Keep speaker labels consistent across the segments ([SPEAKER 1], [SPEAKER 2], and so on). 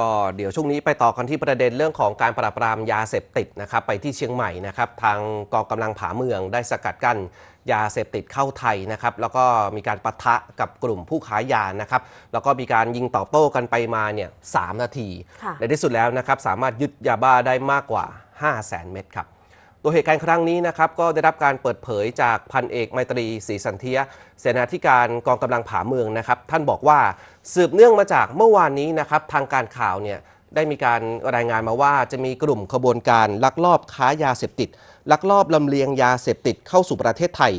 [SPEAKER 1] ก็เดี๋ยวช่วงนี้ไปต่อกันที่ประเด็นเรื่องของการปราบปรามยาเสพติดนะครับไปที่เชียงใหม่นะครับทางกองกำลังผาเมืองได้สกัดกั้นยาเสพติดเข้าไทยนะครับแล้วก็มีการปะทะกับกลุ่มผู้ขายยานะครับแล้วก็มีการยิงตอบโต้กันไปมาเนี่ยสามนาที
[SPEAKER 2] ค่ะ
[SPEAKER 1] ในที่สุดแล้วนะครับสามารถยึดยาบ้าได้มากกว่า 5 0 0แสนเม็ดครับ ตัวเหตุการณ์ครั้งนี้นะครับก็ได้รับการเปิดเผยจากพันเอกไมตรีศรีสันเทียเสนาธิการกองกำลังผาเมืองนะครับ ท่านบอกว่าสืบเนื่องมาจากเมื่อวานนี้นะครับทางการข่าวเนี่ย ได้มีการรายงานมาว่าจะมีกลุ่มขบวนการลักลอบค้ายาเสพติด ลักลอบลำเลียงยาเสพติดเข้าสู่ประเทศไทย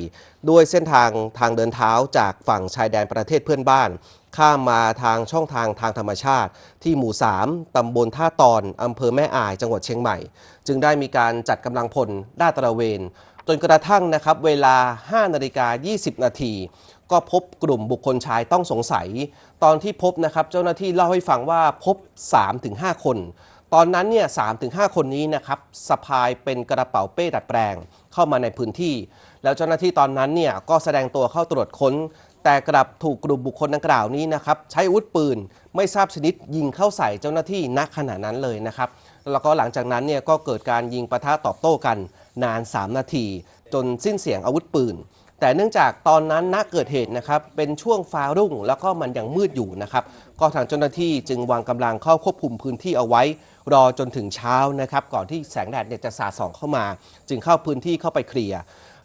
[SPEAKER 1] ด้วยเส้นทางทางเดินเท้าจากฝั่งชายแดนประเทศเพื่อนบ้าน ข้ามมาทางช่องทางทางธรรมชาติ ที่หมู่ 3 ตำบลท่าตอนอำเภอแม่อาย จังหวัดเชียงใหม่ จึงได้มีการจัดกำลังพลด้าตระเวน จนกระทั่งนะครับเวลา 5 นาฬิกา 20 นาที ก็พบกลุ่มบุคคลชายต้องสงสัย ตอนที่พบนะครับเจ้าหน้าที่เล่าให้ฟังว่าพบ 3-5 คน ตอนนั้นเนี่ย3-5คนนี้นะครับสะพายเป็นกระเป๋าเป้ดัดแปลงเข้ามาในพื้นที่ แล้วเจ้าหน้าที่ตอนนั้นเนี่ยก็แสดงตัวเข้าตรวจค้น แต่กลับถูกกลุ่มบุคคลดังกล่าวนี้นะครับใช้อาวุธปืนไม่ทราบชนิดยิงเข้าใส่เจ้าหน้าที่ณขณะนั้นเลยนะครับแล้วก็หลังจากนั้นเนี่ยก็เกิดการยิงปะทะตอบโต้กันนาน 3 นาที จนสิ้นเสียงอาวุธปืน แต่เนื่องจากตอนนั้นณเกิดเหตุนะครับเป็นช่วงฟ้ารุ่ง แล้วก็มันยังมืดอยู่นะครับก็ทางเจ้าหน้าที่จึงวางกำลังเข้าควบคุมพื้นที่เอาไว้ รอจนถึงเช้านะครับก่อนที่แสงแดดเนี่ยจะสาดส่องเข้ามา จึงเข้าพื้นที่เข้าไปเคลียร์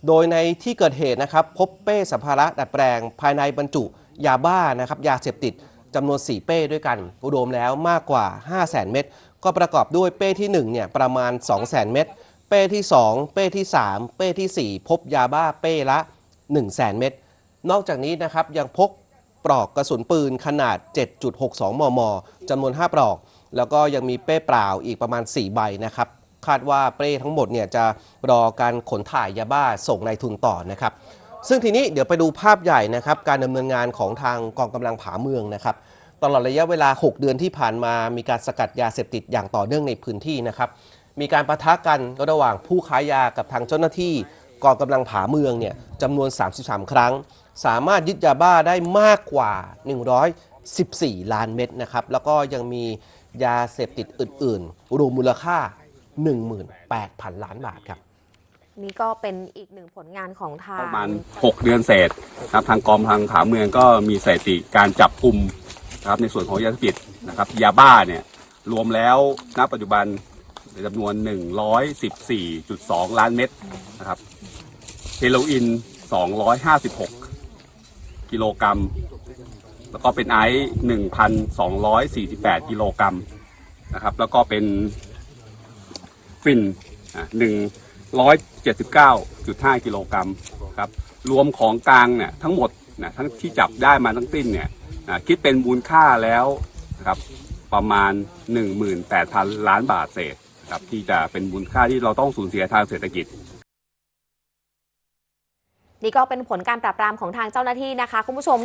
[SPEAKER 1] โดยในที่เกิดเหตุนะครับพบเป้สัมภาระดัดแปลง ภายในบรรจุ ยาบ้านะครับยาเสพติดจำนวน 4 เป้ด้วยกันรวมแล้วมากกว่า 5 0 0 0 0 0 เม็ดก็ประกอบด้วยเป้ที่1เนี่ยประมาณ 2 0 0 0 0 0 เม็ดเป้ที่ 2 เป้ที่ 3 เป้ทีสี่4 พบยาบ้าเป้ละ 1 0 0 0 0 0เม็ดนอกจากนี้นะครับยังพกปลอกกระสุนปืนขนาด 7.62 มม จำนวน 5 ปลอก แล้วก็ยังมีเป้เปล่าอีกประมาณ 4 ใบนะครับ คาดว่าเป้ทั้งหมดเนี่ยจะรอการขนถ่ายยาบ้าส่งในายทุนต่อนะครับ ซึ่งทีนี้เดี๋ยวไปดูภาพใหญ่นะครับ การดำเนินงานของทางกองกำลังผาเมืองนะครับ ตลอดระยะเวลา 6 เดือนที่ผ่านมามีการสกัดยาเสพติดอย่างต่อเนื่องในพื้นที่นะครับ มีการประทะกันระหว่างผู้ค้ายากับทางเจ้าหน้าที่ กองกำลังผาเมืองเนี่ยจำนวน 33 ครั้ง สามารถยึดยาบ้าได้มากกว่า 114 ล้านเม็ดนะครับ แล้วก็ยังมียาเสพติดอื่น ๆ รวมมูลค่า 18,000 ล้านบาทครับ
[SPEAKER 2] นี่ก็เป็นอีกหนึ่งผลงานของทาง
[SPEAKER 3] ประมาณ 6 เดือนเศษนะครับทางกองทางผาเมืองก็มีสถิติการจับกลุ่มนะครับในส่วนของยาเสพติดนะครับยาบ้าเนี่ยรวมแล้วณปัจจุบัน จำนวน 114.2 ล้านเม็ดนะครับเฮโรอีน 256 กิโลกรัม แล้วก็เป็นไอซ์1,248 กิโลกรัมนะครับ แล้วก็เป็นฟินหนึ่งร้อะ179.5กิโลกรัมครับ รวมของกลางเนี่ยทั้งหมดนะทั้งที่จับได้มาทั้งสิ้นเนี่ยนะคิดเป็นมูลค่าแล้วนะครับประมาณ 18,000 ล้านบาทเศษ นะครับที่จะเป็นมูลค่าที่เราต้องสูญเสียทางเศรษฐกิจ
[SPEAKER 2] นี่ก็เป็นผลการปราบปรามของทางเจ้าหน้าที่นะคะคุณผู้ชม